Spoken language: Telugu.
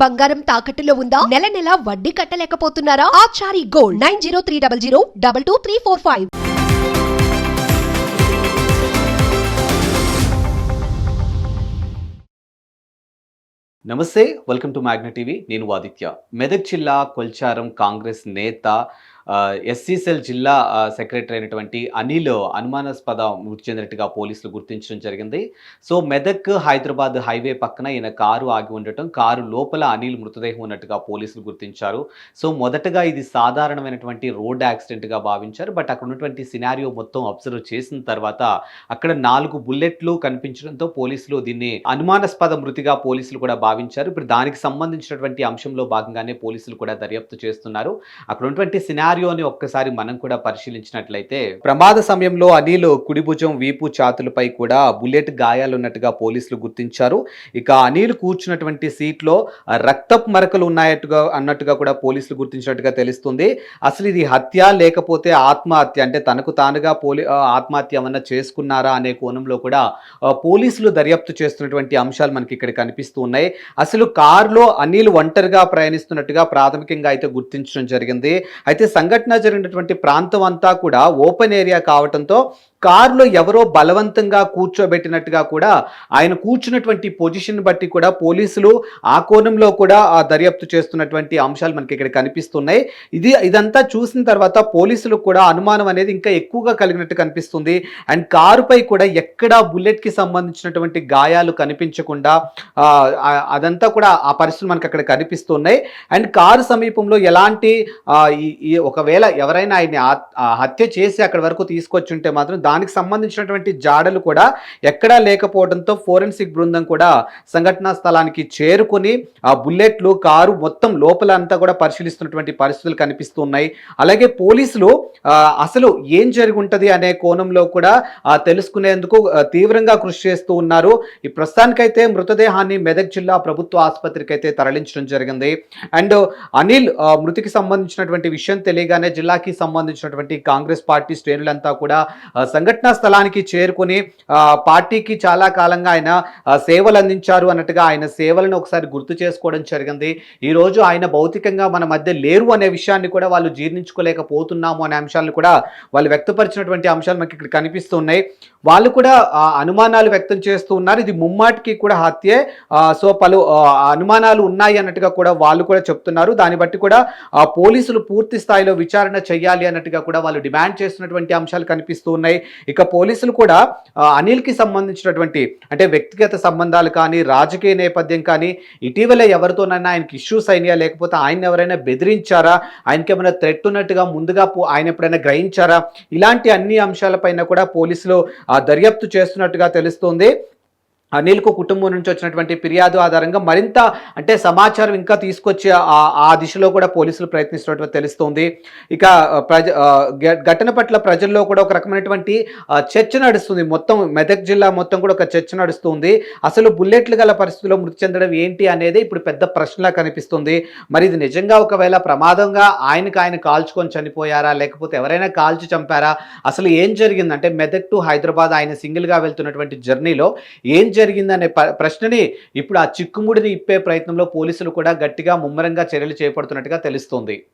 బంగారం తాకట్టులో ఉందా? నెల నెల వడ్డీ కట్టలేకపోతున్నారా? Achari gold nine zero three double zero double two three four five. నమస్తే వెల్కమ్ టు మ్యాగ్నా టీవీ. నేను ఆదిత్య. మెదక్ జిల్లా కొల్చారం కాంగ్రెస్ నేత ఎస్సీ సెల్ జిల్లా సెక్రటరీ అయినటువంటి అనిల్ అనుమానాస్పద మృతి చెందినట్టుగా పోలీసులు గుర్తించడం జరిగింది. సో మెదక్ హైదరాబాద్ హైవే పక్కన ఈయన కారు ఆగి ఉండటం కారు లోపల అనిల్ మృతదేహం ఉన్నట్టుగా పోలీసులు గుర్తించారు. సో మొదటగా ఇది సాధారణమైనటువంటి రోడ్ యాక్సిడెంట్గా భావించారు. బట్ అక్కడ ఉన్నటువంటి సినారియో మొత్తం అబ్జర్వ్ చేసిన తర్వాత అక్కడ నాలుగు బుల్లెట్లు కనిపించడంతో పోలీసులు దీన్ని అనుమానాస్పద మృతిగా పోలీసులు కూడా భావించారు. ఇప్పుడు దానికి సంబంధించినటువంటి అంశంలో భాగంగానే పోలీసులు కూడా దర్యాప్తు చేస్తున్నారు. అక్కడ ఉన్నటువంటి సినారియోని ఒక్కసారి మనం కూడా పరిశీలించినట్లయితే ప్రమాద సమయంలో అనిల్ కుడి భుజం వీపు చాతులపై కూడా బుల్లెట్ గాయాలు ఉన్నట్టుగా పోలీసులు గుర్తించారు. ఇక అనిల్ కూర్చున్నటువంటి సీట్లో రక్తపు మరకలు ఉన్నాయట్టుగా అన్నట్టుగా కూడా పోలీసులు గుర్తించినట్టుగా తెలుస్తుంది. అసలు ఇది హత్య లేకపోతే ఆత్మహత్య? అంటే తనకు తానుగా పోలీ ఆత్మహత్య ఏమన్నా చేసుకున్నారా అనే కోణంలో కూడా పోలీసులు దర్యాప్తు చేస్తున్నటువంటి అంశాలు మనకి ఇక్కడ కనిపిస్తూ ఉన్నాయి. అసలు కారులో అనిల్ ఒంటరిగా ప్రయాణిస్తున్నట్టుగా ప్రాథమికంగా అయితే గుర్తించడం జరిగింది. అయితే సంఘటన జరిగినటువంటి ప్రాంతం అంతా కూడా ఓపెన్ ఏరియా కావడంతో కారులో ఎవరో బలవంతంగా కూర్చోబెట్టినట్టుగా కూడా ఆయన కూర్చున్నటువంటి పొజిషన్ బట్టి కూడా పోలీసులు ఆ కోణంలో కూడా ఆ దర్యాప్తు చేస్తున్నటువంటి అంశాలు మనకి ఇక్కడ కనిపిస్తున్నాయి. ఇది ఇదంతా చూసిన తర్వాత పోలీసులకు కూడా అనుమానం అనేది ఇంకా ఎక్కువగా కలిగినట్టు కనిపిస్తుంది. అండ్ కారుపై కూడా ఎక్కడా బుల్లెట్కి సంబంధించినటువంటి గాయాలు కనిపించకుండా అదంతా కూడా ఆ పరిస్థితులు మనకి అక్కడ కనిపిస్తున్నాయి. అండ్ కారు సమీపంలో ఎలాంటి ఒకవేళ ఎవరైనా ఆయన్ని హత్య చేసి అక్కడ వరకు తీసుకొచ్చుంటే మాత్రం దానికి సంబంధించినటువంటి జాడలు కూడా ఎక్కడా లేకపోవడంతో ఫోరెన్సిక్ బృందం కూడా సంఘటనా స్థలానికి చేరుకొని ఆ బుల్లెట్లు కారు మొత్తం లోపల అంతా కూడా పరిశీలిస్తున్నటువంటి పరిస్థితులు కనిపిస్తున్నాయి. అలాగే పోలీసులు అసలు ఏం జరిగి ఉంటుంది అనే కోణంలో కూడా తెలుసుకునేందుకు తీవ్రంగా కృషి చేస్తూ ఉన్నారు. ఈ ప్రస్తుతానికైతే మృతదేహాన్ని మెదక్ జిల్లా ప్రభుత్వ ఆసుపత్రికి అయితే తరలించడం జరిగింది. అండ్ అనిల్ మృతికి సంబంధించినటువంటి విషయం తెలియగానే జిల్లాకి సంబంధించినటువంటి కాంగ్రెస్ పార్టీ శ్రేణులంతా కూడా సంఘటనా స్థలానికి చేరుకుని పార్టీకి చాలా కాలంగా ఆయన సేవలు అందించారు అన్నట్టుగా ఆయన సేవలను ఒకసారి గుర్తు చేసుకోవడం జరిగింది. ఈరోజు ఆయన భౌతికంగా మన మధ్య లేరు అనే విషయాన్ని కూడా వాళ్ళు జీర్ణించుకోలేకపోతున్నాము అనే అంశాలను కూడా వాళ్ళు వ్యక్తపరిచినటువంటి అంశాలు మనకి ఇక్కడ కనిపిస్తున్నాయి వాళ్ళు కూడా అనుమానాలు వ్యక్తం చేస్తూ ఉన్నారు. ఇది ముమ్మాటికి కూడా హత్యే. సో పలు అనుమానాలు ఉన్నాయి అన్నట్టుగా కూడా వాళ్ళు కూడా చెప్తున్నారు. దాన్ని బట్టి కూడా పోలీసులు పూర్తి స్థాయిలో విచారణ చేయాలి అన్నట్టుగా కూడా వాళ్ళు డిమాండ్ చేస్తున్నటువంటి అంశాలు కనిపిస్తూ ఉన్నాయి. ఇక పోలీసులు కూడా అనిల్కి సంబంధించినటువంటి అంటే వ్యక్తిగత సంబంధాలు కానీ రాజకీయ నేపథ్యం కానీ ఇటీవల ఎవరితోనైనా ఆయనకి ఇష్యూస్ అయినాయా? లేకపోతే ఆయన ఎవరైనా బెదిరించారా? ఆయనకి ఏమైనా థ్రెట్ ఉన్నట్టుగా ముందుగా ఆయన ఎప్పుడైనా గ్రహించారా? ఇలాంటి అన్ని అంశాలపైన కూడా పోలీసులు ఆ, దర్యాప్తు చేస్తున్నట్టుగా తెలుస్తుంది. అనిల్కు కుటుంబం నుంచి వచ్చినటువంటి ఫిర్యాదు ఆధారంగా మరింత అంటే సమాచారం ఇంకా తీసుకొచ్చి ఆ- ఆ దిశలో కూడా పోలీసులు ప్రయత్నిస్తున్నట్టు తెలుస్తోంది. ఇక ప్రజ ఘటన పట్ల ప్రజల్లో కూడా ఒక రకమైనటువంటి చర్చ నడుస్తుంది. మొత్తం మెదక్ జిల్లా మొత్తం కూడా ఒక చర్చ నడుస్తుంది. అసలు బుల్లెట్లు గల పరిస్థితుల్లో మృతి చెందడం ఏంటి అనేది ఇప్పుడు పెద్ద ప్రశ్నలా కనిపిస్తుంది. మరి ఇది నిజంగా ఒకవేళ ప్రమాదంగా ఆయనకు ఆయన కాల్చుకొని చనిపోయారా? లేకపోతే ఎవరైనా కాల్చి చంపారా? అసలు ఏం జరిగిందంటే మెదక్ టు హైదరాబాద్ ఆయన సింగిల్గా వెళ్తున్నటువంటి జర్నీలో ఏం జరిగిందనే ప్రశ్నని ఇప్పుడు ఆ చిక్కుముడిని ఇప్పే ప్రయత్నంలో పోలీసులు కూడా గట్టిగా ముమ్మరంగా చర్యలు చేపడుతున్నట్టుగా తెలుస్తోంది.